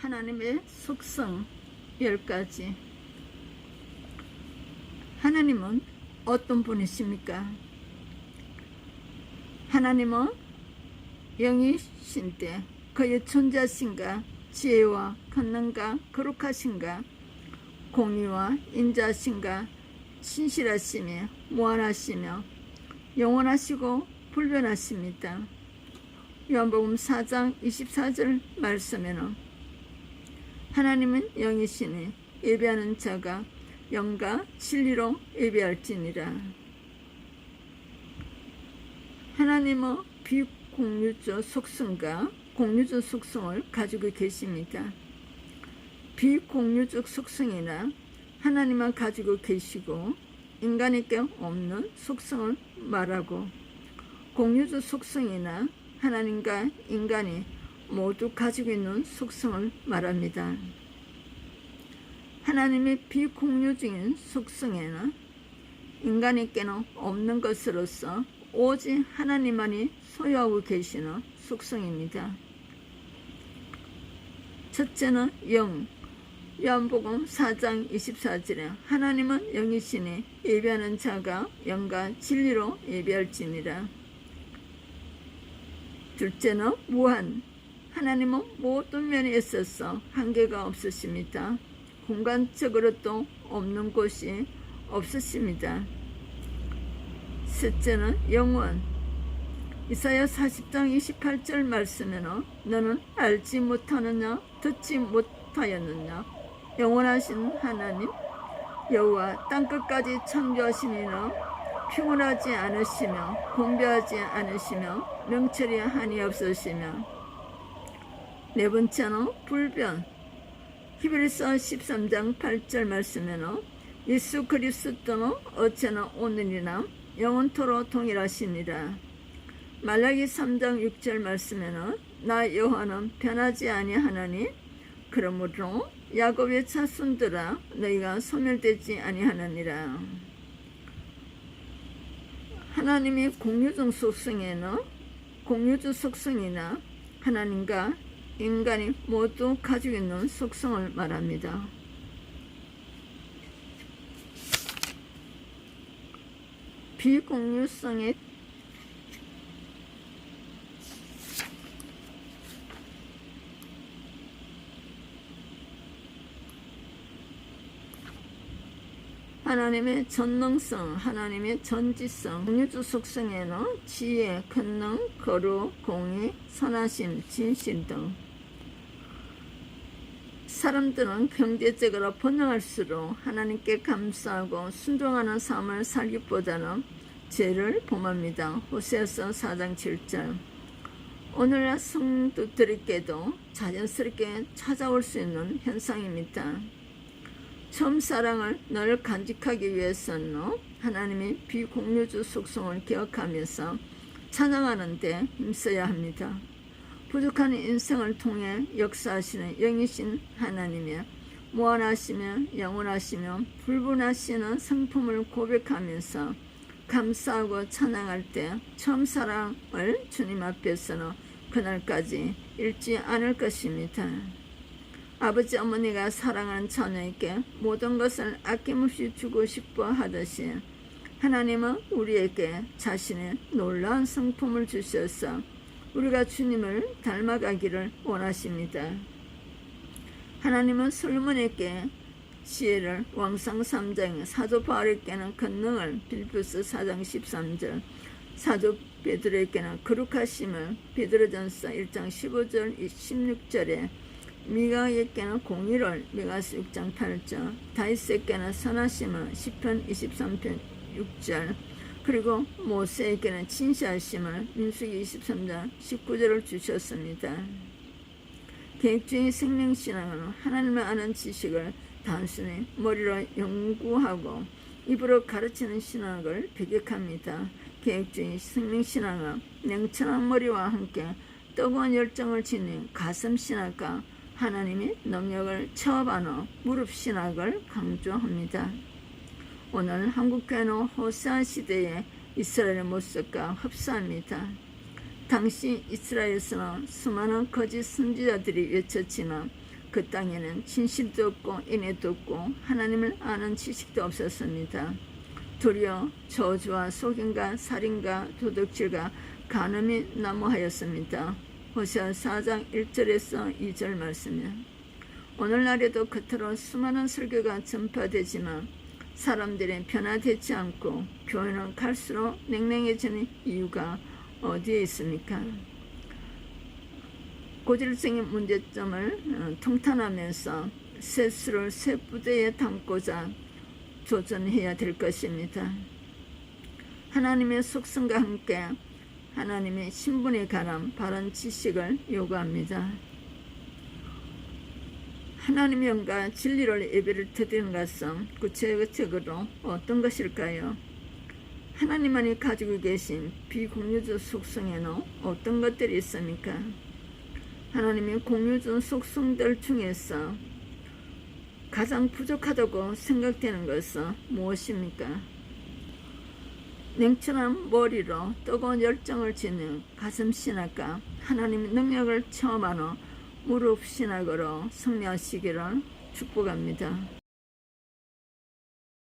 하나님의 속성 10가지. 하나님은 어떤 분이십니까? 하나님은 영이신데 그의 존재하신가 지혜와 권능과 거룩하신가 공의와 인자하신가 신실하시며 무한하시며 영원하시고 불변하십니다. 요한복음 4장 24절 말씀에는 하나님은 영이시니 예배하는 자가 영과 진리로 예배할지니라. 하나님은 비공유적 속성과 공유적 속성을 가지고 계십니다. 비공유적 속성이나 하나님만 가지고 계시고 인간에게 없는 속성을 말하고 공유적 속성이나 하나님과 인간이 모두 가지고 있는 속성을 말합니다. 하나님의 비공유적인 속성에는 인간에게는 없는 것으로서 오직 하나님만이 소유하고 계시는 속성입니다. 첫째는 영, 요한복음 4장 24절에 하나님은 영이시니 예배하는 자가 영과 진리로 예배할지니라. 둘째는 무한, 하나님은 모든 면에 있어서 한계가 없으십니다. 공간적으로도 없는 곳이 없으십니다. 셋째는 영원. 이사야 40장 28절 말씀에는 너는 알지 못하느냐 듣지 못하였느냐 영원하신 하나님 여호와 땅끝까지 창조하시니는 피곤하지 않으시며 공배하지 않으시며 명철이 한이 없으시며 네 번째는 불변 히브리서 13장 8절 말씀에는 예수 그리스도는 어제나 오늘이나 영원토로 동일하시니라. 말라기 3장 6절 말씀에는 나 여호와는 변하지 아니하나니 그러므로 야곱의 자손들아 너희가 소멸되지 아니하느니라. 하나님이 공유적 속성에는 공유적 속성이나 하나님과 인간이 모두 가지고 있는 속성을 말합니다. 비공유성의 하나님의 전능성, 하나님의 전지성, 공유주 속성에는 지혜, 권능, 거룩, 공의, 선하심, 진실 등 사람들은 경제적으로 번영할수록 하나님께 감사하고 순종하는 삶을 살기보다는 죄를 범합니다. 호세아서 4장 7절 오늘날 성도들에게도 자연스럽게 찾아올 수 있는 현상입니다. 처음 사랑을 늘 간직하기 위해서는 하나님의 비공유주 속성을 기억하면서 찬양하는 데 힘써야 합니다. 부족한 인생을 통해 역사하시는 영이신 하나님의 무한하시며 영원하시며 불분하시는 성품을 고백하면서 감사하고 찬양할 때 처음 사랑을 주님 앞에서는 그날까지 잃지 않을 것입니다. 아버지 어머니가 사랑하는 자녀에게 모든 것을 아낌없이 주고 싶어 하듯이 하나님은 우리에게 자신의 놀라운 성품을 주셔서 우리가 주님을 닮아가기를 원하십니다. 하나님은 솔로몬에게 지혜를 왕상 3장 사도 바울에게는 권능을 빌부스 4장 13절 사도 베드로에게는 거룩하심을 베드로전서 1장 15절 16절에 미가에게는 공의를 미가서 6장 8절 다윗에게는 선하심을 10편 23편 6절 그리고 모세에게는 진실하심을 민수기 23장 19절을 주셨습니다. 계획주의 생명신앙은 하나님을 아는 지식을 단순히 머리로 연구하고 입으로 가르치는 신학을 배격합니다. 계획주의 생명신앙은 냉철한 머리와 함께 뜨거운 열정을 지닌 가슴신학과 하나님의 능력을 체험하는 무릎신학을 강조합니다. 오늘 한국교회는 호사 시대의 이스라엘의 모습과 흡사합니다. 당시 이스라엘에서는 수많은 거짓 선지자들이 외쳤지만 그 땅에는 진실도 없고 인애도 없고 하나님을 아는 지식도 없었습니다. 도리어 저주와 속임과 살인과 도둑질과 간음이 난무하였습니다. 호세아 4장 1절에서 2절 말씀이요. 오늘날에도 그토록 수많은 설교가 전파되지만 사람들이 변화되지 않고 교회는 갈수록 냉랭해지는 이유가 어디에 있습니까? 고질적인 문제점을 어, 통탄하면서 세수를 새 부대에 담고자 도전해야 될 것입니다. 하나님의 속성과 함께 하나님의 신분에 관한 바른 지식을 요구합니다. 하나님의 영과 진리를 예배를 드리는 것은 구체적으로 어떤 것일까요? 하나님만이 가지고 계신 비공유적 속성에는 어떤 것들이 있습니까? 하나님의 공유적 속성들 중에서 가장 부족하다고 생각되는 것은 무엇입니까? 냉철한 머리로 뜨거운 열정을 지닌 가슴 신학과 하나님의 능력을 체험하는 무릎 신학으로 승리하시기를 축복합니다.